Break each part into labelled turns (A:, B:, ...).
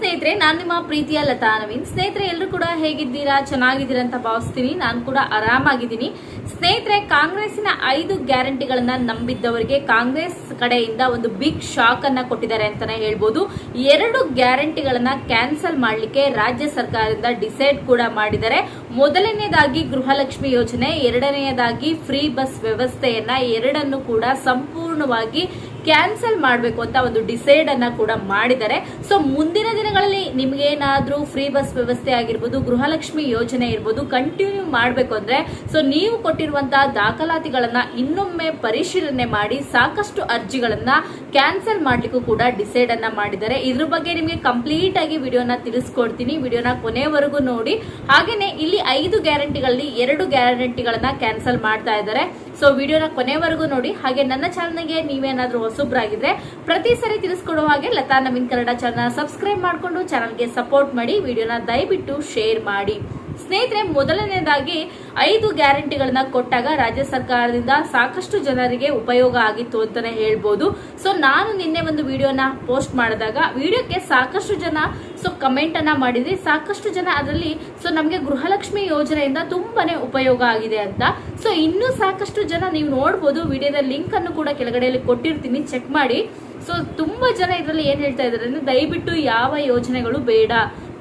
A: ಸ್ನೇಹಿತರೆ, ನಾನು ನಿಮ್ಮ ಪ್ರೀತಿಯ ಲತಾ ನವೀನ್. ಸ್ನೇಹಿತರೆ ಎಲ್ಲರೂ ಕೂಡ ಹೇಗಿದ್ದೀರಾ? ಚೆನ್ನಾಗಿದ್ದೀರಾ ಅಂತ ಭಾವಿಸ್ತೀನಿ. ನಾನು ಕೂಡ ಆರಾಮಾಗಿದ್ದೀನಿ. ಸ್ನೇಹಿತರೆ, ಕಾಂಗ್ರೆಸ್ಸಿನ ಐದು ಗ್ಯಾರಂಟಿಗಳನ್ನ ನಂಬಿದ್ದವರಿಗೆ ಕಾಂಗ್ರೆಸ್ ಕಡೆಯಿಂದ ಒಂದು ಬಿಗ್ ಶಾಕ್ ಅನ್ನ ಕೊಟ್ಟಿದ್ದಾರೆ ಅಂತಾನೆ ಹೇಳ್ಬೋದು. ಎರಡು ಗ್ಯಾರಂಟಿಗಳನ್ನ ಕ್ಯಾನ್ಸಲ್ ಮಾಡಲಿಕ್ಕೆ ರಾಜ್ಯ ಸರ್ಕಾರದಿಂದ ಡಿಸೈಡ್ ಕೂಡ ಮಾಡಿದ್ದಾರೆ. ಮೊದಲನೆಯದಾಗಿ ಗೃಹಲಕ್ಷ್ಮಿ ಯೋಜನೆ, ಎರಡನೆಯದಾಗಿ ಫ್ರೀ ಬಸ್ ವ್ಯವಸ್ಥೆಯನ್ನ, ಎರಡನ್ನು ಕೂಡ ಸಂಪೂರ್ಣವಾಗಿ ಕ್ಯಾನ್ಸಲ್ ಮಾಡಬೇಕು ಅಂತ ಒಂದು ಡಿಸೈಡ್ ಅನ್ನ ಕೂಡ ಮಾಡಿದ್ದಾರೆ. ಸೊ ಮುಂದಿನ ದಿನಗಳಲ್ಲಿ ನಿಮ್ಗೆ ಏನಾದ್ರೂ ಫ್ರೀ ಬಸ್ ವ್ಯವಸ್ಥೆ ಆಗಿರ್ಬೋದು, ಗೃಹಲಕ್ಷ್ಮಿ ಯೋಜನೆ ಇರ್ಬೋದು ಕಂಟಿನ್ಯೂ ಮಾಡಬೇಕು ಅಂದ್ರೆ ಸೊ ನೀವು ಕೊಟ್ಟಿರುವಂತಹ ದಾಖಲಾತಿಗಳನ್ನ ಇನ್ನೊಮ್ಮೆ ಪರಿಶೀಲನೆ ಮಾಡಿ, ಸಾಕಷ್ಟು ಅರ್ಜಿಗಳನ್ನ ಕ್ಯಾನ್ಸಲ್ ಮಾಡ್ಲಿಕ್ಕೂ ಕೂಡ ಡಿಸೈಡ್ ಅನ್ನ ಮಾಡಿದ್ದಾರೆ. ಇದ್ರ ಬಗ್ಗೆ ನಿಮಗೆ ಕಂಪ್ಲೀಟ್ ಆಗಿ ವಿಡಿಯೋನ ತಿಳಿಸ್ಕೊಡ್ತೀನಿ. ವಿಡಿಯೋನ ಕೊನೆವರೆಗೂ ನೋಡಿ. ಹಾಗೇನೆ ಇಲ್ಲಿ ಐದು ಗ್ಯಾರಂಟಿಗಳಲ್ಲಿ ಎರಡು ಗ್ಯಾರಂಟಿಗಳನ್ನ ಕ್ಯಾನ್ಸಲ್ ಮಾಡ್ತಾ ಇದ್ದಾರೆ. ಸೊ ವಿಡಿಯೋನ ಕೊನೆವರೆಗೂ ನೋಡಿ. ಹಾಗೆ ನನ್ನ ಚಾನಲ್ಗೆ ನೀವೇನಾದರೂ ಹೊಸಬ್ರಾಗಿದ್ರೆ ಪ್ರತಿ ಸರಿ ತಿಳಿಸ್ಕೊಡೋ ಹಾಗೆ ಲತಾ ನವೀನ್ ಕನ್ನಡ ಚಾನಲ್ ಸಬ್ಸ್ಕ್ರೈಬ್ ಮಾಡಿಕೊಂಡು ಚಾನಲ್ಗೆ ಸಪೋರ್ಟ್ ಮಾಡಿ. ವಿಡಿಯೋನ ದಯವಿಟ್ಟು ಶೇರ್ ಮಾಡಿ. ಸ್ನೇಹಿತರೆ, ಮೊದಲನೇದಾಗಿ ಐದು ಗ್ಯಾರಂಟಿಗಳನ್ನ ಕೊಟ್ಟಾಗ ರಾಜ್ಯ ಸರ್ಕಾರದಿಂದ ಸಾಕಷ್ಟು ಜನರಿಗೆ ಉಪಯೋಗ ಆಗಿತ್ತು ಅಂತಾನೆ ಹೇಳ್ಬೋದು. ಸೊ ನಾನು ನಿನ್ನೆ ಒಂದು ವಿಡಿಯೋನ ಪೋಸ್ಟ್ ಮಾಡಿದಾಗ ವಿಡಿಯೋಕ್ಕೆ ಸಾಕಷ್ಟು ಜನ ಸೊ ಕಮೆಂಟ್ ಅನ್ನ ಮಾಡಿದ್ರಿ. ಸಾಕಷ್ಟು ಜನ ಅದರಲ್ಲಿ ಸೊ ನಮಗೆ ಗೃಹಲಕ್ಷ್ಮಿ ಯೋಜನೆಯಿಂದ ತುಂಬಾನೇ ಉಪಯೋಗ ಆಗಿದೆ ಅಂತ. ಸೊ ಇನ್ನೂ ಸಾಕಷ್ಟು ಜನ ನೀವು ನೋಡ್ಬೋದು, ವಿಡಿಯೋದ ಲಿಂಕ್ ಅನ್ನು ಕೂಡ ಕೆಳಗಡೆಯಲ್ಲಿ ಕೊಟ್ಟಿರ್ತೀನಿ. ಚೆಕ್ ಮಾಡಿ. ಸೊ ತುಂಬಾ ಜನ ಇದರಲ್ಲಿ ಏನ್ ಹೇಳ್ತಾ ಇದಾರೆ ಅಂದ್ರೆ, ದಯವಿಟ್ಟು ಯಾವ ಯೋಜನೆಗಳು ಬೇಡ.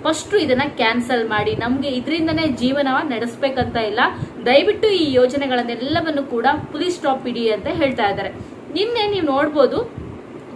A: ಫಸ್ಟ್ ಇದನ್ನ ಕ್ಯಾನ್ಸಲ್ ಮಾಡಿ. ನಮ್ಗೆ ಇದರಿಂದನೇ ಜೀವನ ನಡೆಸ್ಬೇಕಂತ ಇಲ್ಲ. ದಯವಿಟ್ಟು ಈ ಯೋಜನೆಗಳನ್ನೆಲ್ಲವನ್ನು ಕೂಡ ಪುಲಿಸ್ ಸ್ಟಾಪ್ ಇಡಿ ಅಂತ ಹೇಳ್ತಾ ಇದ್ದಾರೆ. ನಿನ್ನೆ ನೀವು ನೋಡ್ಬೋದು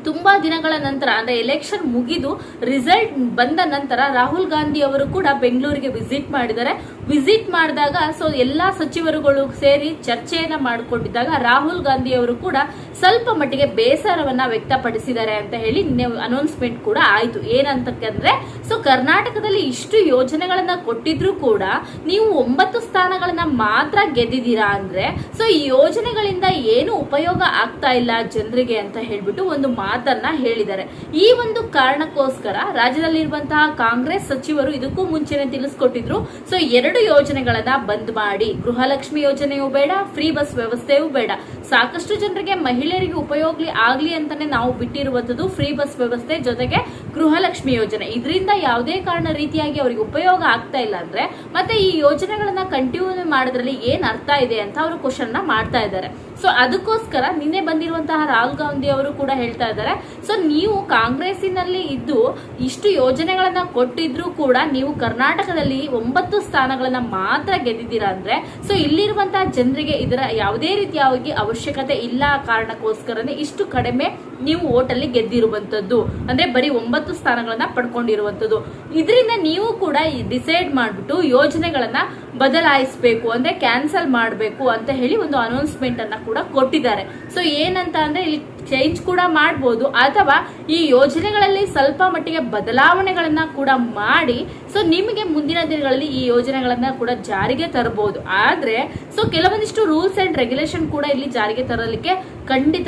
A: ತುಂಬಾ ದಿನಗಳ ನಂತರ, ಅಂದ್ರೆ ಎಲೆಕ್ಷನ್ ಮುಗಿದು ರಿಸಲ್ಟ್ ಬಂದ ನಂತರ ರಾಹುಲ್ ಗಾಂಧಿ ಅವರು ಕೂಡ ಬೆಂಗಳೂರಿಗೆ ವಿಸಿಟ್ ಮಾಡಿದ್ದಾರೆ. ವಿಸಿಟ್ ಮಾಡಿದಾಗ ಸೊ ಎಲ್ಲಾ ಸಚಿವರುಗಳು ಸೇರಿ ಚರ್ಚೆಯನ್ನ ಮಾಡಿಕೊಂಡಿದ್ದಾಗ ರಾಹುಲ್ ಗಾಂಧಿ ಅವರು ಕೂಡ ಸ್ವಲ್ಪ ಮಟ್ಟಿಗೆ ಬೇಸರವನ್ನ ವ್ಯಕ್ತಪಡಿಸಿದ್ದಾರೆ ಅಂತ ಹೇಳಿ ಅನೌನ್ಸ್ಮೆಂಟ್ ಕೂಡ ಆಯ್ತು. ಏನಂತಕ್ಕಂದ್ರೆ ಸೊ ಕರ್ನಾಟಕದಲ್ಲಿ ಇಷ್ಟು ಯೋಜನೆಗಳನ್ನ ಕೊಟ್ಟಿದ್ರು ಕೂಡ ನೀವು ಒಂಬತ್ತು ಸ್ಥಾನಗಳನ್ನ ಮಾತ್ರ ಗೆದ್ದಿದ್ದೀರಾ ಅಂದ್ರೆ ಸೊ ಈ ಯೋಜನೆಗಳಿಂದ ಏನು ಉಪಯೋಗ ಆಗ್ತಾ ಇಲ್ಲ ಜನರಿಗೆ ಅಂತ ಹೇಳ್ಬಿಟ್ಟು ಒಂದು ಮಾತನ್ನ ಹೇಳಿದ್ದಾರೆ. ಈ ಒಂದು ಕಾರಣಕ್ಕೋಸ್ಕರ ರಾಜ್ಯದಲ್ಲಿರುವಂತಹ ಕಾಂಗ್ರೆಸ್ ಸಚಿವರು ಇದಕ್ಕೂ ಮುಂಚೆನೆ ತಿಳಿಸ್ಕೊಟ್ಟಿದ್ರು ಸೊ ಎರಡು ಯೋಜನೆಗಳನ್ನ ಬಂದ್ ಮಾಡಿ. ಗೃಹಲಕ್ಷ್ಮಿ ಯೋಜನೆಯೂ ಬೇಡ ಫ್ರೀ ಬಸ್ ವ್ಯವಸ್ಥೆಯೂ ಬೇಡ. ಸಾಕಷ್ಟು ಜನರಿಗೆ ಮಹಿಳೆಯರಿಗೆ ಉಪಯೋಗ ಆಗ್ಲಿ ಅಂತಾನೆ ನಾವು ಬಿಟ್ಟಿರುವಂತದ್ದು ಫ್ರೀ ಬಸ್ ವ್ಯವಸ್ಥೆ ಜೊತೆಗೆ ಗೃಹಲಕ್ಷ್ಮಿ ಯೋಜನೆ. ಇದರಿಂದ ಯಾವುದೇ ಕಾರಣ ರೀತಿಯಾಗಿ ಅವರಿಗೆ ಉಪಯೋಗ ಆಗ್ತಾ ಇಲ್ಲ ಅಂದ್ರೆ ಮತ್ತೆ ಈ ಯೋಜನೆಗಳನ್ನ ಕಂಟಿನ್ಯೂ ಮಾಡೋದ್ರಲ್ಲಿ ಏನ್ ಅರ್ಥ ಇದೆ ಅಂತ ಅವರು ಕ್ವಶನ್ ಮಾಡ್ತಾ ಇದ್ದಾರೆ. ಸೊ ಅದಕ್ಕೋಸ್ಕರ ನಿನ್ನೆ ಬಂದಿರುವಂತಹ ರಾಹುಲ್ ಗಾಂಧಿ ಅವರು ಕೂಡ ಹೇಳ್ತಾ ಇದ್ದಾರೆ. ಸೊ ನೀವು ಕಾಂಗ್ರೆಸ್ಸಿನಲ್ಲಿ ಇದ್ದು ಇಷ್ಟು ಯೋಜನೆಗಳನ್ನ ಕೊಟ್ಟಿದ್ರು ಕೂಡ ನೀವು ಕರ್ನಾಟಕದಲ್ಲಿ ಒಂಬತ್ತು ಸ್ಥಾನಗಳನ್ನ ಮಾತ್ರ ಗೆದ್ದಿದ್ದೀರಾ ಅಂದ್ರೆ ಸೊ ಇಲ್ಲಿರುವಂತಹ ಜನರಿಗೆ ಇದರ ಯಾವುದೇ ರೀತಿಯಾಗಿ ಅವಶ್ಯಕತೆ ಇಲ್ಲ ಕಾರಣಕ್ಕೋಸ್ಕರನೇ ಇಷ್ಟು ಕಡಿಮೆ ನೀವು ಓಟಲ್ಲಿ ಗೆದ್ದಿರುವಂತದ್ದು ಅಂದ್ರೆ ಬರೀ ಒಂಬತ್ತು ಸ್ಥಾನಗಳನ್ನ ಪಡ್ಕೊಂಡಿರುವಂತದ್ದು ಇದರಿಂದ ನೀವು ಕೂಡ ಡಿಸೈಡ್ ಮಾಡ್ಬಿಟ್ಟು ಯೋಜನೆಗಳನ್ನ ಬದಲಾಯಿಸಬೇಕು, ಅಂದ್ರೆ ಕ್ಯಾನ್ಸಲ್ ಮಾಡಬೇಕು ಅಂತ ಹೇಳಿ ಒಂದು ಅನೌನ್ಸ್ಮೆಂಟ್ ಅನ್ನ ಕೂಡ ಕೊಟ್ಟಿದ್ದಾರೆ. ಸೊ ಏನಂತ ಅಂದ್ರೆ ಇಲ್ಲಿ ಚೇಂಜ್ ಕೂಡ ಮಾಡಬಹುದು ಅಥವಾ ಈ ಯೋಜನೆಗಳಲ್ಲಿ ಸ್ವಲ್ಪ ಮಟ್ಟಿಗೆ ಬದಲಾವಣೆಗಳನ್ನ ಕೂಡ ಮಾಡಿ ಸೊ ನಿಮಗೆ ಮುಂದಿನ ದಿನಗಳಲ್ಲಿ ಈ ಯೋಜನೆಗಳನ್ನ ಕೂಡ ಜಾರಿಗೆ ತರಬಹುದು. ಆದ್ರೆ ಸೊ ಕೆಲವೊಂದಿಷ್ಟು ರೂಲ್ಸ್ ಅಂಡ್ ರೆಗ್ಯುಲೇಷನ್ ಕೂಡ ಇಲ್ಲಿ ಜಾರಿಗೆ ತರಲಿಕ್ಕೆ ಖಂಡಿತ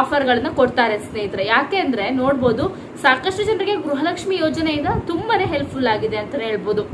A: ಆಫರ್ಗಳನ್ನ ಕೊಡ್ತಾರೆ ಸ್ನೇಹಿತರೆ. ಯಾಕೆ ಅಂದ್ರೆ ನೋಡ್ಬೋದು, ಸಾಕಷ್ಟು ಜನರಿಗೆ ಗೃಹಲಕ್ಷ್ಮಿ ಯೋಜನೆಯಿಂದ ತುಂಬಾನೇ ಹೆಲ್ಪ್ಫುಲ್ ಆಗಿದೆ ಅಂತಾನೆ ಹೇಳ್ಬೋದು.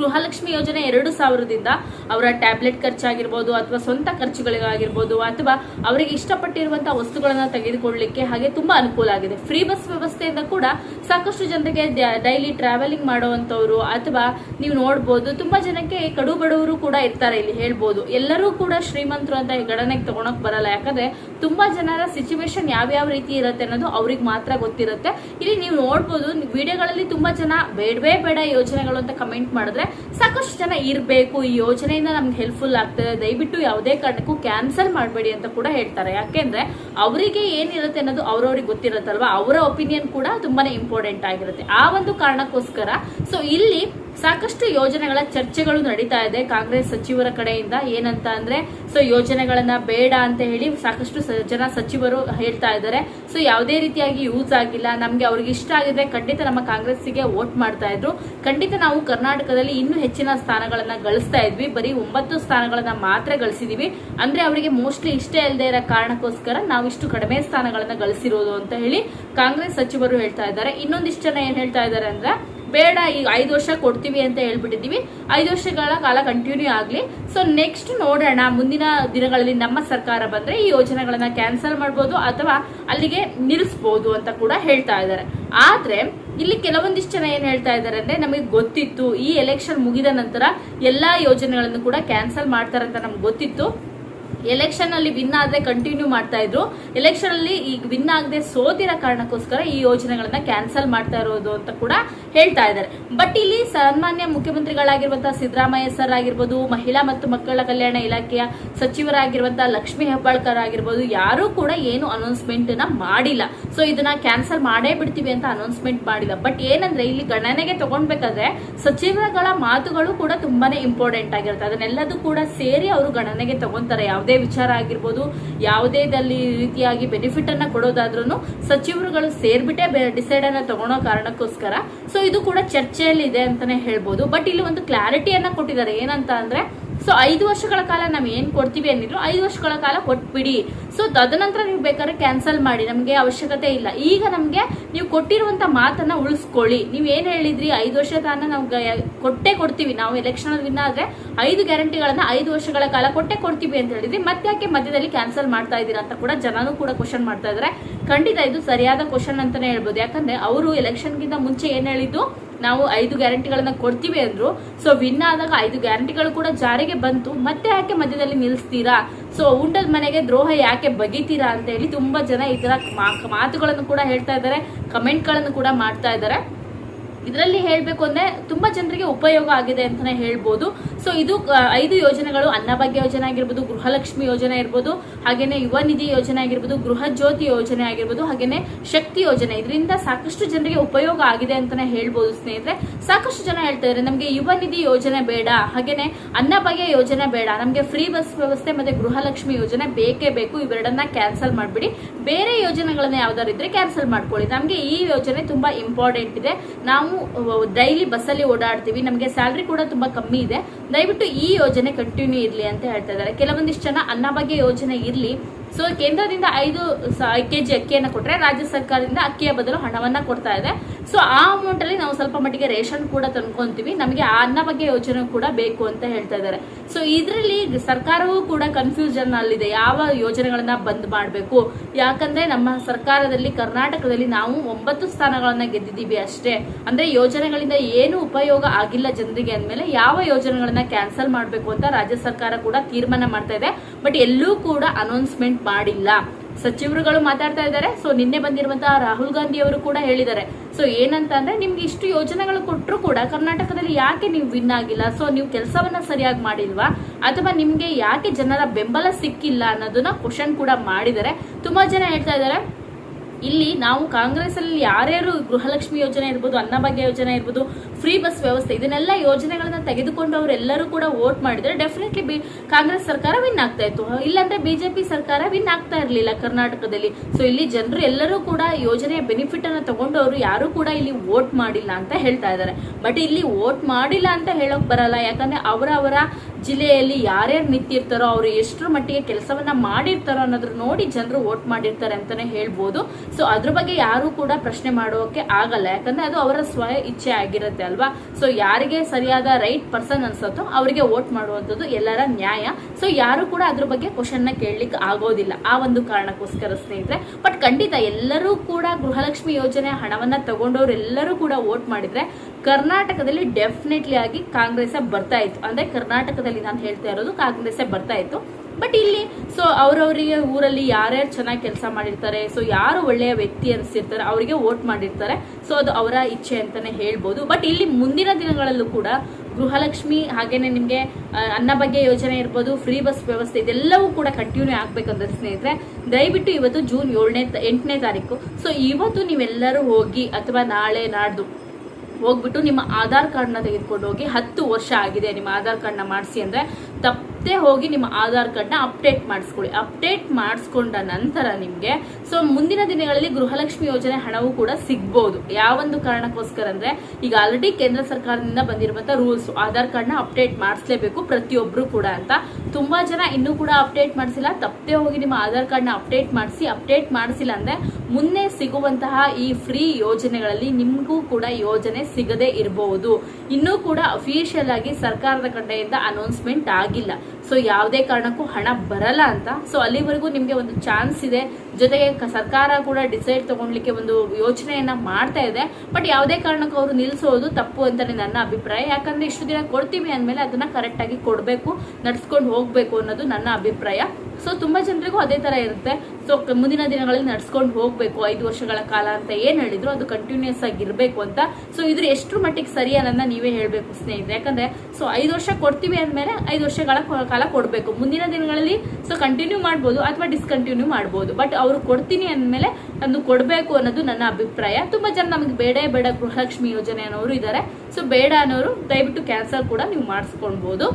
A: ಗೃಹಲಕ್ಷ್ಮಿ ಯೋಜನೆ ಎರಡು ಸಾವಿರದಿಂದ ಅವರ ಟ್ಯಾಬ್ಲೆಟ್ ಖರ್ಚಾಗಿರ್ಬೋದು ಅಥವಾ ಸ್ವಂತ ಖರ್ಚುಗಳಿಗಾಗಿರ್ಬೋದು ಅಥವಾ ಅವರಿಗೆ ಇಷ್ಟಪಟ್ಟಿರುವಂತಹ ವಸ್ತುಗಳನ್ನ ತೆಗೆದುಕೊಳ್ಳಲಿಕ್ಕೆ ಹಾಗೆ ತುಂಬಾ ಅನುಕೂಲ ಆಗಿದೆ. ಫ್ರೀ ಬಸ್ ವ್ಯವಸ್ಥೆಯಿಂದ ಕೂಡ ಸಾಕಷ್ಟು ಜನರಿಗೆ ಡೈಲಿ ಟ್ರಾವೆಲಿಂಗ್ ಮಾಡುವಂಥವ್ರು ಅಥವಾ ನೀವು ನೋಡ್ಬೋದು ತುಂಬಾ ಜನಕ್ಕೆ ಕಡು ಬಡವರು ಕೂಡ ಇರ್ತಾರೆ ಇಲ್ಲಿ ಹೇಳ್ಬೋದು. ಎಲ್ಲರೂ ಕೂಡ ಶ್ರೀಮಂತರು ಅಂತ ಈ ಗಣನೆಗೆ ತಗೊಳಕ್ ಬರಲ್ಲ. ಯಾಕಂದ್ರೆ ತುಂಬಾ ಜನರ ಸಿಚುವೇಶನ್ ಯಾವ್ಯಾವ ರೀತಿ ಇರುತ್ತೆ ಅನ್ನೋದು ಅವ್ರಿಗೆ ಮಾತ್ರ ಗೊತ್ತಿರುತ್ತೆ. ಇಲ್ಲಿ ನೀವು ನೋಡ್ಬೋದು ವಿಡಿಯೋಗಳಲ್ಲಿ ತುಂಬಾ ಜನ ಬೇಡವೇ ಬೇಡ ಯೋಜನೆಗಳು ಅಂತ ಕಮೆಂಟ್ ಮಾಡಿದ್ರೆ ಸಾಕಷ್ಟು ಜನ ಇರಬೇಕು, ಈ ಯೋಜನೆಯಿಂದ ನಮ್ಗೆ ಹೆಲ್ಪ್ಫುಲ್ ಆಗ್ತದೆ. ದಯವಿಟ್ಟು ಯಾವುದೇ ಕಾರಣಕ್ಕೂ ಕ್ಯಾನ್ಸಲ್ ಮಾಡಬೇಡಿ ಅಂತ ಕೂಡ ಹೇಳ್ತಾರೆ. ಯಾಕೆಂದ್ರೆ ಅವರಿಗೆ ಏನಿರುತ್ತೆ ಅನ್ನೋದು ಅವ್ರವ್ರಿಗೆ ಗೊತ್ತಿರುತ್ತಲ್ವಾ? ಅವರ ಒಪಿನಿಯನ್ ಕೂಡ ತುಂಬಾನೇ ಇಂಪಾರ್ಟೆಂಟ್ ಆಗಿರುತ್ತೆ. ಆ ಒಂದು ಕಾರಣಕ್ಕೋಸ್ಕರ ಸೊ ಇಲ್ಲಿ ಸಾಕಷ್ಟು ಯೋಜನೆಗಳ ಚರ್ಚೆಗಳು ನಡೀತಾ ಇದೆ ಕಾಂಗ್ರೆಸ್ ಸಚಿವರ ಕಡೆಯಿಂದ. ಏನಂತ ಅಂದ್ರೆ, ಸೊ ಯೋಜನೆಗಳನ್ನ ಬೇಡ ಅಂತ ಹೇಳಿ ಸಾಕಷ್ಟು ಜನ ಸಚಿವರು ಹೇಳ್ತಾ ಇದ್ದಾರೆ. ಸೊ ಯಾವುದೇ ರೀತಿಯಾಗಿ ಯೂಸ್ ಆಗಿಲ್ಲ. ನಮ್ಗೆ ಅವ್ರಿಗೆ ಇಷ್ಟ ಆಗಿದ್ರೆ ಖಂಡಿತ ನಮ್ಮ ಕಾಂಗ್ರೆಸ್ಸಿಗೆ ವೋಟ್ ಮಾಡ್ತಾ ಇದ್ರು. ಖಂಡಿತ ನಾವು ಕರ್ನಾಟಕದಲ್ಲಿ ಇನ್ನೂ ಹೆಚ್ಚಿನ ಸ್ಥಾನಗಳನ್ನ ಗಳಿಸ್ತಾ ಇದ್ವಿ. ಬರೀ ಒಂಬತ್ತು ಸ್ಥಾನಗಳನ್ನ ಮಾತ್ರ ಗಳಿಸಿದೀವಿ. ಅಂದ್ರೆ ಅವರಿಗೆ ಮೋಸ್ಟ್ಲಿ ಇಷ್ಟ ಇಲ್ಲದೆ ಇರೋ ಕಾರಣಕ್ಕೋಸ್ಕರ ನಾವು ಇಷ್ಟು ಕಡಿಮೆ ಸ್ಥಾನಗಳನ್ನ ಗಳಿಸಿರೋದು ಅಂತ ಹೇಳಿ ಕಾಂಗ್ರೆಸ್ ಸಚಿವರು ಹೇಳ್ತಾ ಇದ್ದಾರೆ. ಇನ್ನೊಂದಿಷ್ಟು ಜನ ಏನ್ ಹೇಳ್ತಾ ಇದ್ದಾರೆ ಅಂದ್ರೆ ಬೇಡ, ಈಗ ಐದು ವರ್ಷ ಕೊಡ್ತೀವಿ ಅಂತ ಹೇಳ್ಬಿಟ್ಟಿದ್ದೀವಿ. ಐದು ವರ್ಷಗಳ ಕಾಲ ಕಂಟಿನ್ಯೂ ಆಗಲಿ. ಸೊ ನೆಕ್ಸ್ಟ್ ನೋಡೋಣ. ಮುಂದಿನ ದಿನಗಳಲ್ಲಿ ನಮ್ಮ ಸರ್ಕಾರ ಬಂದ್ರೆ ಈ ಯೋಜನೆಗಳನ್ನ ಕ್ಯಾನ್ಸಲ್ ಮಾಡ್ಬೋದು ಅಥವಾ ಅಲ್ಲಿಗೆ ನಿಲ್ಲಿಸ್ಬೋದು ಅಂತ ಕೂಡ ಹೇಳ್ತಾ ಇದ್ದಾರೆ. ಆದ್ರೆ, ಇಲ್ಲಿ ಕೆಲವೊಂದಿಷ್ಟು ಜನ ಏನು ಹೇಳ್ತಾ ಇದ್ದಾರೆ ಅಂದ್ರೆ ನಮಗೆ ಗೊತ್ತಿತ್ತು, ಈ ಎಲೆಕ್ಷನ್ ಮುಗಿದ ನಂತರ ಎಲ್ಲಾ ಯೋಜನೆಗಳನ್ನು ಕೂಡ ಕ್ಯಾನ್ಸಲ್ ಮಾಡ್ತಾರಂತ ನಮ್ಗೆ ಗೊತ್ತಿತ್ತು. ಎಲೆಕ್ಷನ್ ಅಲ್ಲಿ ವಿನ್ ಆದ್ರೆ ಕಂಟಿನ್ಯೂ ಮಾಡ್ತಾ ಇದ್ರು. ಎಲೆಕ್ಷನ್ ಅಲ್ಲಿ ಈಗ ವಿನ್ ಆಗದೆ ಸೋತಿರೋ ಕಾರಣಕ್ಕೋಸ್ಕರ ಈ ಯೋಜನೆಗಳನ್ನ ಕ್ಯಾನ್ಸಲ್ ಮಾಡ್ತಾ ಇರೋದು ಅಂತ ಕೂಡ ಹೇಳ್ತಾ ಇದ್ದಾರೆ. ಬಟ್ ಇಲ್ಲಿ ಸನ್ಮಾನ್ಯ ಮುಖ್ಯಮಂತ್ರಿಗಳಾಗಿರುವಂತಹ ಸಿದ್ದರಾಮಯ್ಯ ಸರ್ ಆಗಿರ್ಬೋದು, ಮಹಿಳಾ ಮತ್ತು ಮಕ್ಕಳ ಕಲ್ಯಾಣ ಇಲಾಖೆಯ ಸಚಿವರಾಗಿರುವಂತಹ ಲಕ್ಷ್ಮಿ ಹೆಬ್ಬಾಳ್ಕರ್ ಆಗಿರ್ಬೋದು, ಯಾರು ಕೂಡ ಏನು ಅನೌನ್ಸ್ಮೆಂಟ್ನ ಮಾಡಿಲ್ಲ. ಸೊ ಇದನ್ನ ಕ್ಯಾನ್ಸಲ್ ಮಾಡೇ ಬಿಡ್ತೀವಿ ಅಂತ ಅನೌನ್ಸ್ಮೆಂಟ್ ಮಾಡಿಲ್ಲ. ಬಟ್ ಏನಂದ್ರೆ, ಇಲ್ಲಿ ಗಣನೆಗೆ ತಗೊಂಡ್ಬೇಕಾದ್ರೆ ಸಚಿವರುಗಳ ಮಾತುಗಳು ಕೂಡ ತುಂಬಾನೇ ಇಂಪಾರ್ಟೆಂಟ್ ಆಗಿರುತ್ತೆ. ಅದನ್ನೆಲ್ಲದೂ ಕೂಡ ಸೇರಿ ಅವರು ಗಣನೆಗೆ ತಗೊಂತಾರೆ ಯಾವುದೇ ವಿಚಾರ ಆಗಿರ್ಬೋದು ಯಾವುದೇದಲ್ಲಿ ರೀತಿಯಾಗಿ ಬೆನಿಫಿಟ್ ಅನ್ನ ಕೊಡೋದಾದ್ರೂ ಸಚಿವರುಗಳು ಸೇರ್ಬಿಟ್ಟೆ ಡಿಸೈಡ್ ಅನ್ನ ತಗೊಳೋ ಕಾರಣಕ್ಕೋಸ್ಕರ. ಸೊ ಇದು ಕೂಡ ಚರ್ಚೆಯಲ್ಲಿ ಇದೆ ಅಂತಾನೆ ಹೇಳ್ಬೋದು. ಬಟ್ ಇಲ್ಲಿ ಒಂದು ಕ್ಲಾರಿಟಿಯನ್ನ ಕೊಟ್ಟಿದ್ದಾರೆ. ಏನಂತ ಅಂದ್ರೆ ಸೊ ಐದು ವರ್ಷಗಳ ಕಾಲ ನಾವು ಏನ್ ಕೊಡ್ತೀವಿ ಅಂದಿದ್ರು ಐದು ವರ್ಷಗಳ ಕಾಲ ಕೊಟ್ಬಿಡಿ. ಸೊ ತದನಂತರ ನೀವು ಬೇಕಾದ್ರೆ ಕ್ಯಾನ್ಸಲ್ ಮಾಡಿ. ನಮಗೆ ಅವಶ್ಯಕತೆ ಇಲ್ಲ. ಈಗ ನಮಗೆ ನೀವು ಕೊಟ್ಟಿರುವಂತ ಮಾತನ್ನ ಉಳಿಸ್ಕೊಳ್ಳಿ. ನೀವು ಏನ್ ಹೇಳಿದ್ರಿ? ಐದು ವರ್ಷ ತಾನ ನಾವು ಕೊಟ್ಟೆ ಕೊಡ್ತೀವಿ. ನಾವು ಎಲೆಕ್ಷನ್ ವಿನ್ ಆದ್ರೆ ಐದು ಗ್ಯಾರಂಟಿಗಳನ್ನ ಐದು ವರ್ಷಗಳ ಕಾಲ ಕೊಟ್ಟೆ ಕೊಡ್ತೀವಿ ಅಂತ ಹೇಳಿದ್ರಿ. ಮತ್ತೆ ಯಾಕೆ ಮಧ್ಯದಲ್ಲಿ ಕ್ಯಾನ್ಸಲ್ ಮಾಡ್ತಾ ಇದ್ದೀರಾ ಅಂತ ಕೂಡ ಜನನು ಕೂಡ ಕ್ವಶನ್ ಮಾಡ್ತಾ ಇದಾರೆ. ಖಂಡಿತ ಇದು ಸರಿಯಾದ ಕ್ವಶನ್ ಅಂತಾನೆ ಹೇಳ್ಬೋದು. ಯಾಕಂದ್ರೆ ಅವರು ಎಲೆಕ್ಷನ್ಗಿಂತ ಮುಂಚೆ ಏನ್ ಹೇಳಿದ್ದು? ನಾವು ಐದು ಗ್ಯಾರಂಟಿಗಳನ್ನ ಕೊಡ್ತೀವಿ ಅಂದ್ರು. ಸೊ ವಿನ್ ಆದಾಗ ಐದು ಗ್ಯಾರಂಟಿಗಳು ಕೂಡ ಜಾರಿಗೆ ಬಂತು. ಮತ್ತೆ ಯಾಕೆ ಮಧ್ಯದಲ್ಲಿ ನಿಲ್ಲಿಸ್ತೀರಾ ಸೊ ಊಟದ ಮನೆಗೆ ದ್ರೋಹ ಯಾಕೆ ಬಗಿತೀರಾ ಅಂತ ಹೇಳಿ ತುಂಬಾ ಜನ ಈ ತರ ಮಾತುಗಳನ್ನು ಕೂಡ ಹೇಳ್ತಾ ಇದ್ದಾರೆ. ಕಮೆಂಟ್ಗಳನ್ನು ಕೂಡ ಮಾಡ್ತಾ ಇದ್ದಾರೆ. ಇದರಲ್ಲಿ ಹೇಳಬೇಕು ಅಂದ್ರೆ ತುಂಬಾ ಜನರಿಗೆ ಉಪಯೋಗ ಆಗಿದೆ ಅಂತಾನೆ ಹೇಳ್ಬೋದು. ಸೊ ಇದು ಐದು ಯೋಜನೆಗಳು ಅನ್ನಭಾಗ್ಯ ಯೋಜನೆ ಆಗಿರ್ಬೋದು, ಗೃಹಲಕ್ಷ್ಮಿ ಯೋಜನೆ ಇರ್ಬೋದು ಹಾಗೇನೆ ಯುವ ನಿಧಿ ಯೋಜನೆ ಆಗಿರ್ಬೋದು, ಗೃಹ ಜ್ಯೋತಿ ಯೋಜನೆ ಆಗಿರ್ಬೋದು, ಹಾಗೇನೆ ಶಕ್ತಿ ಯೋಜನೆ. ಇದರಿಂದ ಸಾಕಷ್ಟು ಜನರಿಗೆ ಉಪಯೋಗ ಆಗಿದೆ ಅಂತಾನೆ ಹೇಳ್ಬೋದು ಸ್ನೇಹಿತರೆ. ಸಾಕಷ್ಟು ಜನ ಹೇಳ್ತಾ ಇದ್ದಾರೆ ನಮಗೆ ಯುವ ನಿಧಿ ಯೋಜನೆ ಬೇಡ, ಹಾಗೇನೆ ಅನ್ನಭಾಗ್ಯ ಯೋಜನೆ ಬೇಡ, ನಮಗೆ ಫ್ರೀ ಬಸ್ ವ್ಯವಸ್ಥೆ ಮತ್ತೆ ಗೃಹಲಕ್ಷ್ಮಿ ಯೋಜನೆ ಬೇಕೇ ಬೇಕು, ಇವೆರಡನ್ನ ಕ್ಯಾನ್ಸಲ್ ಮಾಡಿಬಿಡಿ. ಬೇರೆ ಯೋಜನೆಗಳನ್ನ ಯಾವ್ದಾದ್ರು ಇದ್ರೆ ಕ್ಯಾನ್ಸಲ್ ಮಾಡ್ಕೊಳ್ಳಿ. ನಮಗೆ ಈ ಯೋಜನೆ ತುಂಬಾ ಇಂಪಾರ್ಟೆಂಟ್ ಇದೆ. ನಾವು ಡೈಲಿ ಬಸ್ಸಲ್ಲಿ ಓಡಾಡ್ತೀವಿ, ನಮಗೆ ಸ್ಯಾಲ್ರಿ ಕೂಡ ತುಂಬಾ ಕಮ್ಮಿ ಇದೆ. ದಯವಿಟ್ಟು ಈ ಯೋಜನೆ ಕಂಟಿನ್ಯೂ ಇರಲಿ ಅಂತ ಹೇಳ್ತಾ ಇದ್ದಾರೆ. ಕೆಲವೊಂದಿಷ್ಟು ಜನ ಅನ್ನಭಾಗ್ಯ ಯೋಜನೆ ಇರ್ಲಿ ಸೊ ಕೇಂದ್ರದಿಂದ ಐದು ಕೆಜಿ ಅಕ್ಕಿಯನ್ನು ಕೊಟ್ಟರೆ ರಾಜ್ಯ ಸರ್ಕಾರದಿಂದ ಅಕ್ಕಿಯ ಬದಲು ಹಣವನ್ನ ಕೊಡ್ತಾ ಇದೆ. ಸೊ ಆ ಅಮೌಂಟ್ ಅಲ್ಲಿ ನಾವು ಸ್ವಲ್ಪ ಮಟ್ಟಿಗೆ ರೇಷನ್ ಕೂಡ ತಂದ್ಕೊಂತೀವಿ. ನಮಗೆ ಆ ಅನ್ನ ಬಗ್ಗೆ ಯೋಜನೆ ಕೂಡ ಬೇಕು ಅಂತ ಹೇಳ್ತಾ ಇದ್ದಾರೆ. ಸೊ ಇದರಲ್ಲಿ ಸರ್ಕಾರವೂ ಕೂಡ ಕನ್ಫ್ಯೂಷನ್ ಅಲ್ಲಿದೆ. ಯಾವ ಯೋಜನೆಗಳನ್ನ ಬಂದ್ ಮಾಡಬೇಕು? ಯಾಕಂದ್ರೆ ನಮ್ಮ ಸರ್ಕಾರದಲ್ಲಿ, ಕರ್ನಾಟಕದಲ್ಲಿ ನಾವು ಒಂಬತ್ತು ಸ್ಥಾನಗಳನ್ನ ಗೆದ್ದಿದ್ದೀವಿ ಅಷ್ಟೇ. ಅಂದ್ರೆ ಯೋಜನೆಗಳಿಂದ ಏನು ಉಪಯೋಗ ಆಗಿಲ್ಲ ಜನರಿಗೆ ಅಂದಮೇಲೆ ಯಾವ ಯೋಜನೆಗಳನ್ನ ಕ್ಯಾನ್ಸಲ್ ಮಾಡಬೇಕು ಅಂತ ರಾಜ್ಯ ಸರ್ಕಾರ ಕೂಡ ತೀರ್ಮಾನ ಮಾಡ್ತಾ ಇದೆ. ಬಟ್ ಎಲ್ಲೂ ಕೂಡ ಅನೌನ್ಸ್ಮೆಂಟ್ ಮಾಡಿಲ್ಲ. ಸಚಿವರುಗಳು ಮಾತಾಡ್ತಾ ಇದ್ದಾರೆ. ಸೊ ನಿನ್ನೆ ಬಂದಿರುವಂತಹ ರಾಹುಲ್ ಗಾಂಧಿ ಅವರು ಕೂಡ ಹೇಳಿದ್ದಾರೆ. ಸೊ ಏನಂತ ಅಂದ್ರೆ ನಿಮ್ಗೆ ಇಷ್ಟು ಯೋಜನೆಗಳು ಕೊಟ್ಟರು ಕೂಡ ಕರ್ನಾಟಕದಲ್ಲಿ ಯಾಕೆ ನೀವು ವಿನ್ ಆಗಿಲ್ಲ? ಸೊ ನೀವು ಕೆಲಸವನ್ನ ಸರಿಯಾಗಿ ಮಾಡಿಲ್ವಾ? ಅಥವಾ ನಿಮ್ಗೆ ಯಾಕೆ ಜನರ ಬೆಂಬಲ ಸಿಕ್ಕಿಲ್ಲ ಅನ್ನೋದನ್ನ ಕ್ವಶನ್ ಕೂಡ ಮಾಡಿದ್ದಾರೆ. ತುಂಬಾ ಜನ ಹೇಳ್ತಾ ಇದ್ದಾರೆ, ಇಲ್ಲಿ ನಾವು ಕಾಂಗ್ರೆಸ್ ಅಲ್ಲಿ ಯಾರ್ಯಾರು ಗೃಹಲಕ್ಷ್ಮಿ ಯೋಜನೆ ಇರ್ಬೋದು, ಅನ್ನಭಾಗ್ಯ ಯೋಜನೆ ಇರ್ಬೋದು ಫ್ರೀ ಬಸ್ ವ್ಯವಸ್ಥೆ, ಇದನ್ನೆಲ್ಲ ಯೋಜನೆಗಳನ್ನ ತೆಗೆದುಕೊಂಡು ಅವರೆಲ್ಲರೂ ಕೂಡ ವೋಟ್ ಮಾಡಿದ್ರೆ ಡೆಫಿನೆಟ್ಲಿ ಬಿ, ಕಾಂಗ್ರೆಸ್ ಸರ್ಕಾರ ವಿನ್ ಆಗ್ತಾ ಇತ್ತು. ಇಲ್ಲಾಂದ್ರೆ ಬಿಜೆಪಿ ಸರ್ಕಾರ ವಿನ್ ಆಗ್ತಾ ಇರಲಿಲ್ಲ ಕರ್ನಾಟಕದಲ್ಲಿ. ಸೊ ಇಲ್ಲಿ ಜನರು ಎಲ್ಲರೂ ಕೂಡ ಯೋಜನೆಯ ಬೆನಿಫಿಟ್ ಅನ್ನ ತಗೊಂಡು ಅವರು ಯಾರು ಕೂಡ ಇಲ್ಲಿ ವೋಟ್ ಮಾಡಿಲ್ಲ ಅಂತ ಹೇಳ್ತಾ ಇದ್ದಾರೆ. ಬಟ್ ಇಲ್ಲಿ ವೋಟ್ ಮಾಡಿಲ್ಲ ಅಂತ ಹೇಳೋಕ್ ಬರಲ್ಲ. ಯಾಕಂದ್ರೆ ಅವರವರ ಜಿಲ್ಲೆಯಲ್ಲಿ ಯಾರ್ಯಾರು ನಿಂತಿರ್ತಾರೋ, ಅವರು ಎಷ್ಟರ ಮಟ್ಟಿಗೆ ಕೆಲಸವನ್ನ ಮಾಡಿರ್ತಾರೋ ಅನ್ನೋದ್ರ ನೋಡಿ ಜನರು ವೋಟ್ ಮಾಡಿರ್ತಾರೆ ಅಂತಾನೆ ಹೇಳ್ಬೋದು. ಸೊ ಅದ್ರ ಬಗ್ಗೆ ಯಾರು ಕೂಡ ಪ್ರಶ್ನೆ ಮಾಡೋಕೆ ಆಗಲ್ಲ. ಯಾಕಂದ್ರೆ ಅದು ಅವರ ಸ್ವ ಇಚ್ಛೆ ಆಗಿರುತ್ತೆ. ಅಲ್ವಾ? ಸೊ ಯಾರಿಗೆ ಸರಿಯಾದ ರೈಟ್ ಪರ್ಸನ್ ಅನ್ಸುತ್ತೋ ಅವರಿಗೆ ವೋಟ್ ಮಾಡುವಂಥದ್ದು ಎಲ್ಲರ ನ್ಯಾಯ. ಸೊ ಯಾರು ಕೂಡ ಅದ್ರ ಬಗ್ಗೆ ಕ್ವಶನ್ನ ಕೇಳಲಿಕ್ಕೆ ಆಗೋದಿಲ್ಲ. ಆ ಒಂದು ಕಾರಣಕ್ಕೋಸ್ಕರ ಸ್ನೇಹಿತರೆ. ಬಟ್ ಖಂಡಿತ ಎಲ್ಲರೂ ಕೂಡ ಗೃಹಲಕ್ಷ್ಮಿ ಯೋಜನೆ ಹಣವನ್ನ ತಗೊಂಡವ್ರು ಎಲ್ಲರೂ ಕೂಡ ವೋಟ್ ಮಾಡಿದ್ರೆ ಕರ್ನಾಟಕದಲ್ಲಿ ಡೆಫಿನೆಟ್ಲಿ ಆಗಿ ಕಾಂಗ್ರೆಸ್ ಬರ್ತಾ ಇತ್ತು. ಅಂದ್ರೆ ಕರ್ನಾಟಕದಲ್ಲಿ ನಾನು ಹೇಳ್ತಾ ಇರೋದು ಕಾಂಗ್ರೆಸ್ ಬರ್ತಾ ಇತ್ತು. ಬಟ್ ಇಲ್ಲಿ ಸೊ ಅವ್ರವರಿಗೆ ಊರಲ್ಲಿ ಯಾರ್ಯಾರು ಚೆನ್ನಾಗಿ ಕೆಲಸ ಮಾಡಿರ್ತಾರೆ ಸೊ ಯಾರು ಒಳ್ಳೆಯ ವ್ಯಕ್ತಿ ಅನಿಸಿರ್ತಾರೆ, ಅವರಿಗೆ ವೋಟ್ ಮಾಡಿರ್ತಾರೆ ಸೊ ಅದು ಅವರ ಇಚ್ಛೆ ಅಂತಾನೆ ಹೇಳ್ಬೋದು. ಬಟ್ ಇಲ್ಲಿ ಮುಂದಿನ ದಿನಗಳಲ್ಲೂ ಕೂಡ ಗೃಹಲಕ್ಷ್ಮಿ ಹಾಗೇನೆ ನಿಮಗೆ ಅನ್ನಭಾಗ್ಯ ಯೋಜನೆ ಇರ್ಬೋದು ಫ್ರೀ ಬಸ್ ವ್ಯವಸ್ಥೆ ಇದೆಲ್ಲವೂ ಕೂಡ ಕಂಟಿನ್ಯೂ ಆಗಬೇಕಂತ ಸ್ನೇಹಿತರೆ, ದಯವಿಟ್ಟು ಇವತ್ತು ಜೂನ್ ಏಳನೇ ಎಂಟನೇ ತಾರೀಕು ಸೊ ಇವತ್ತು ನೀವೆಲ್ಲರೂ ಹೋಗಿ ಅಥವಾ ನಾಳೆ ನಾಡ್ದು ಹೋಗ್ಬಿಟ್ಟು ನಿಮ್ಮ ಆಧಾರ್ ಕಾರ್ಡ್ನ ತೆಗೆದುಕೊಂಡು ಹೋಗಿ ಹತ್ತು ವರ್ಷ ಆಗಿದೆ ನಿಮ್ಮ ಆಧಾರ್ ಕಾರ್ಡ್ನ ಮಾಡಿಸಿ ಅಂದರೆ ತಪ್ಪು ತಪ್ಪದೆ ಹೋಗಿ ನಿಮ್ಮ ಆಧಾರ್ ಕಾರ್ಡ್ನ ಅಪ್ಡೇಟ್ ಮಾಡಿಸ್ಕೊಳ್ಳಿ. ಅಪ್ಡೇಟ್ ಮಾಡಿಸ್ಕೊಂಡ ನಂತರ ನಿಮಗೆ, ಸೊ ಮುಂದಿನ ದಿನಗಳಲ್ಲಿ ಗೃಹಲಕ್ಷ್ಮಿ ಯೋಜನೆ ಹಣವೂ ಕೂಡ ಸಿಗ್ಬೋದು. ಯಾವೊಂದು ಕಾರಣಕ್ಕೋಸ್ಕರ ಅಂದ್ರೆ, ಈಗ ಆಲ್ರೆಡಿ ಕೇಂದ್ರ ಸರ್ಕಾರದಿಂದ ಬಂದಿರುವಂತಹ ರೂಲ್ಸ್ ಆಧಾರ್ ಕಾರ್ಡ್ನ ಅಪ್ಡೇಟ್ ಮಾಡಿಸ್ಲೇಬೇಕು ಪ್ರತಿಯೊಬ್ರು ಕೂಡ ಅಂತ. ತುಂಬಾ ಜನ ಇನ್ನೂ ಕೂಡ ಅಪ್ಡೇಟ್ ಮಾಡಿಸಿಲ್ಲ. ತಪ್ಪದೆ ಹೋಗಿ ನಿಮ್ಮ ಆಧಾರ್ ಕಾರ್ಡ್ನ ಅಪ್ಡೇಟ್ ಮಾಡಿಸಿ, ಅಪ್ಡೇಟ್ ಮಾಡಿಸಿಲ್ಲ ಅಂದ್ರೆ ಮುಂದೆ ಸಿಗುವಂತಹ ಈ ಫ್ರೀ ಯೋಜನೆಗಳಲ್ಲಿ ನಿಮಗೂ ಕೂಡ ಯೋಜನೆ ಸಿಗದೆ ಇರಬಹುದು ಇನ್ನೂ ಕೂಡ ಅಫಿಷಿಯಲ್ ಆಗಿ ಸರ್ಕಾರದ ಕಡೆಯಿಂದ ಅನೌನ್ಸ್ಮೆಂಟ್ ಆಗಿಲ್ಲ. ಸೊ ಯಾವುದೇ ಕಾರಣಕ್ಕೂ ಹಣ ಬರಲ್ಲ ಅಂತ. ಸೊ ಅಲ್ಲಿವರೆಗೂ ನಿಮಗೆ ಒಂದು ಚಾನ್ಸ್ ಇದೆ. ಜೊತೆಗೆ ಸರ್ಕಾರ ಕೂಡ ಡಿಸೈಡ್ ತಗೊಳ್ಲಿಕ್ಕೆ ಒಂದು ಯೋಚನೆಯನ್ನ ಮಾಡ್ತಾ ಇದೆ. ಬಟ್ ಯಾವುದೇ ಕಾರಣಕ್ಕೂ ಅವರು ನಿಲ್ಲಿಸೋದು ತಪ್ಪು ಅಂತಾನೆ ನನ್ನ ಅಭಿಪ್ರಾಯ. ಯಾಕಂದ್ರೆ ಇಷ್ಟು ದಿನ ಕೊಡ್ತೀವಿ ಅಂದಮೇಲೆ ಅದನ್ನ ಕರೆಕ್ಟ್ ಆಗಿ ಕೊಡಬೇಕು, ನಡ್ಸ್ಕೊಂಡು ಹೋಗ್ಬೇಕು ಅನ್ನೋದು ನನ್ನ ಅಭಿಪ್ರಾಯ. ಸೊ ತುಂಬಾ ಜನರಿಗೂ ಅದೇ ತರ ಇರುತ್ತೆ. ಸೊ ಮುಂದಿನ ದಿನಗಳಲ್ಲಿ ನಡ್ಸ್ಕೊಂಡು ಹೋಗ್ಬೇಕು, ಐದು ವರ್ಷಗಳ ಕಾಲ ಅಂತ ಏನ್ ಹೇಳಿದ್ರು ಅದು ಕಂಟಿನ್ಯೂಸ್ ಆಗಿ ಇರಬೇಕು ಅಂತ. ಸೊ ಇದ್ರ ಎಷ್ಟು ಮಟ್ಟಿಗೆ ಸರಿ ಅನ್ನೋದನ್ನ ನೀವೇ ಹೇಳ್ಬೇಕು ಸ್ನೇಹಿತರೆ. ಯಾಕಂದ್ರೆ ಸೊ ಐದು ವರ್ಷ ಕೊಡ್ತೀವಿ ಅಂದ್ಮೇಲೆ ಐದು ವರ್ಷಗಳ ಕಾಲ ಕೊಡಬೇಕು. ಮುಂದಿನ ದಿನಗಳಲ್ಲಿ ಸೊ ಕಂಟಿನ್ಯೂ ಮಾಡ್ಬೋದು ಅಥವಾ ಡಿಸ್ಕಂಟಿನ್ಯೂ ಮಾಡ್ಬೋದು. ಬಟ್ ಅವರು ಕೊಡ್ತೀನಿ ಅಂದಮೇಲೆ ಅದನ್ನು ಕೊಡಬೇಕು ಅನ್ನೋದು ನನ್ನ ಅಭಿಪ್ರಾಯ. ತುಂಬ ಜನ ನಮಗೆ ಬೇಡ ಬೇಡ ಗೃಹಲಕ್ಷ್ಮಿ ಯೋಜನೆ ಅನ್ನೋರು ಇದ್ದಾರೆ ಸೊ ಬೇಡ ಅನ್ನೋರು ದಯವಿಟ್ಟು ಕ್ಯಾನ್ಸಲ್ ಕೂಡ ನೀವು ಮಾಡಿಸ್ಕೊಳ್ಬೋದು.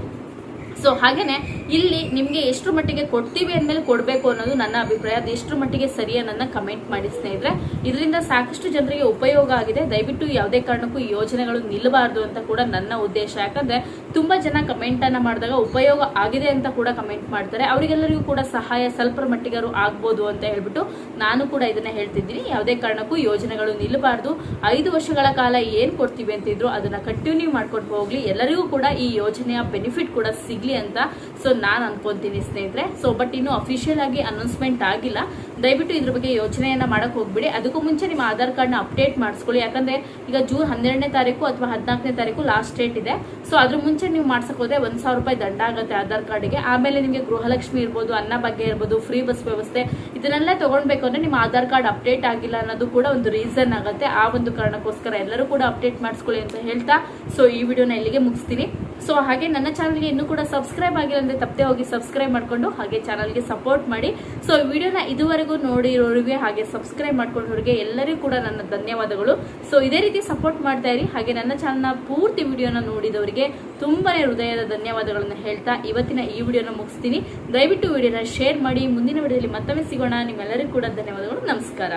A: ಸೊ ಹಾಗೇನೆ ಇಲ್ಲಿ ನಿಮಗೆ ಎಷ್ಟು ಮಟ್ಟಿಗೆ ಕೊಡ್ತೀವಿ ಅಂದ್ಮೇಲೆ ಕೊಡಬೇಕು ಅನ್ನೋದು ನನ್ನ ಅಭಿಪ್ರಾಯ. ಅದು ಎಷ್ಟು ಮಟ್ಟಿಗೆ ಸರಿ ಅನ್ನೋದನ್ನ ಕಮೆಂಟ್ ಮಾಡಿ ಸ್ನೇಹಿತರೆ. ಇದರಿಂದ ಸಾಕಷ್ಟು ಜನರಿಗೆ ಉಪಯೋಗ ಆಗಿದೆ. ದಯವಿಟ್ಟು ಯಾವುದೇ ಕಾರಣಕ್ಕೂ ಯೋಜನೆಗಳು ನಿಲ್ಲಬಾರ್ದು ಅಂತ ಕೂಡ ನನ್ನ ಉದ್ದೇಶ. ಯಾಕಂದರೆ ತುಂಬ ಜನ ಕಮೆಂಟನ್ನು ಮಾಡಿದಾಗ ಉಪಯೋಗ ಆಗಿದೆ ಅಂತ ಕೂಡ ಕಮೆಂಟ್ ಮಾಡ್ತಾರೆ. ಅವರಿಗೆಲ್ಲರಿಗೂ ಕೂಡ ಸಹಾಯ ಸ್ವಲ್ಪ ಮಟ್ಟಿಗಾರು ಆಗ್ಬೋದು ಅಂತ ಹೇಳ್ಬಿಟ್ಟು ನಾನು ಕೂಡ ಇದನ್ನ ಹೇಳ್ತಿದ್ದೀನಿ. ಯಾವುದೇ ಕಾರಣಕ್ಕೂ ಯೋಜನೆಗಳು ನಿಲ್ಲಬಾರ್ದು. ಐದು ವರ್ಷಗಳ ಕಾಲ ಏನು ಕೊಡ್ತೀವಿ ಅಂತಿದ್ರು ಅದನ್ನ ಕಂಟಿನ್ಯೂ ಮಾಡ್ಕೊಂಡು ಹೋಗ್ಲಿ. ಎಲ್ಲರಿಗೂ ಕೂಡ ಈ ಯೋಜನೆಯ ಬೆನಿಫಿಟ್ ಕೂಡ ಸಿಗ್ಲಿ ಅಂತ ಸೊ ನಾನು ಅನ್ಕೊಂತೀನಿ ಸ್ನೇಹಿತರೆ. ಸೊ ಬಟ್ ಇನ್ನು ಅಫಿಷಿಯಲ್ ಆಗಿ ಅನೌನ್ಸ್ಮೆಂಟ್ ಆಗಿಲ್ಲ. ದಯವಿಟ್ಟು ಇದ್ರ ಬಗ್ಗೆ ಯೋಚನೆಯನ್ನ ಮಾಡಕ್ ಹೋಗ್ಬಿಡಿ. ಅದಕ್ಕೂ ಮುಂಚೆ ನಿಮ್ಮ ಆಧಾರ್ ಕಾರ್ಡ್ನ ಅಪ್ಡೇಟ್ ಮಾಡಿಸ್ಕೊಳ್ಳಿ. ಯಾಕಂದ್ರೆ ಈಗ ಜೂನ್ ಹನ್ನೆರಡನೇ ತಾರೀಕು ಅಥವಾ ಹದಿನಾಲ್ಕನೇ ತಾರೀಕು ಲಾಸ್ಟ್ ಡೇಟ್ ಇದೆ. ಸೊ ಅದ್ರ ಮುಂಚೆ ನೀವು ಮಾಡ್ಸಕ್ ಹೋದ್ರೆ ಒಂದ್ ಸಾವಿರ ರೂಪಾಯಿ ದಂಡ ಆಗುತ್ತೆ ಆಧಾರ್ ಕಾರ್ಡ್ಗೆ. ಆಮೇಲೆ ನಿಮಗೆ ಗೃಹಲಕ್ಷ್ಮಿ ಇರ್ಬೋದು, ಅನ್ನ ಬಗ್ಗೆ ಇರ್ಬೋದು ಫ್ರೀ ಬಸ್ ವ್ಯವಸ್ಥೆ, ಇದನ್ನೆಲ್ಲ ತಗೊಳ್ಬೇಕು ಅಂದ್ರೆ ನಿಮ್ಮ ಆಧಾರ್ ಕಾರ್ಡ್ ಅಪ್ಡೇಟ್ ಆಗಿಲ್ಲ ಅನ್ನೋದು ಕೂಡ ಒಂದು ರೀಸನ್ ಆಗುತ್ತೆ. ಆ ಒಂದು ಕಾರಣಕ್ಕೋಸ್ಕರ ಎಲ್ಲರೂ ಕೂಡ ಅಪ್ಡೇಟ್ ಮಾಡಿಸ್ಕೊಳ್ಳಿ ಅಂತ ಹೇಳ್ತಾ. ಸೊ ಈ ವಿಡಿಯೋನ ಇಲ್ಲಿಗೆ ಮುಗಿಸ್ತೀನಿ. ಸೊ ಹಾಗೆ ನನ್ನ ಚಾನಲ್ಗೆ ಇನ್ನೂ ಕೂಡ ಸಬ್ಸ್ಕ್ರೈಬ್ ಆಗಿಲ್ಲ ಅಂದ್ರೆ ತಪ್ಪದೆ ಹೋಗಿ ಸಬ್ಸ್ಕ್ರೈಬ್ ಮಾಡ್ಕೊಂಡು ಹಾಗೆ ಚಾನಲ್ಗೆ ಸಪೋರ್ಟ್ ಮಾಡಿ. ಸೊ ವಿಡಿಯೋನ ಇದುವರೆಗೂ ನೋಡಿರೋರಿಗೆ ಹಾಗೆ ಸಬ್ಸ್ಕ್ರೈಬ್ ಮಾಡ್ಕೊಂಡವ್ರಿಗೆ ಎಲ್ಲರಿಗೂ ಕೂಡ ನನ್ನ ಧನ್ಯವಾದಗಳು. ಸೊ ಇದೇ ರೀತಿ ಸಪೋರ್ಟ್ ಮಾಡ್ತಾ ಇರಿ. ಹಾಗೆ ನನ್ನ ಚಾನಲ್ನ ಪೂರ್ತಿ ವಿಡಿಯೋನ ನೋಡಿದವರಿಗೆ ತುಂಬಾನೇ ಹೃದಯದ ಧನ್ಯವಾದಗಳನ್ನು ಹೇಳ್ತಾ ಇವತ್ತಿನ ಈ ವಿಡಿಯೋನ ಮುಗಿಸ್ತೀನಿ. ದಯವಿಟ್ಟು ವಿಡಿಯೋನ ಶೇರ್ ಮಾಡಿ. ಮುಂದಿನ ವಿಡಿಯೋದಲ್ಲಿ ಮತ್ತೊಮ್ಮೆ ಸಿಗೋಣ. ನಿಮ್ಮೆಲ್ಲರಿಗೂ ಕೂಡ ಧನ್ಯವಾದಗಳು. ನಮಸ್ಕಾರ.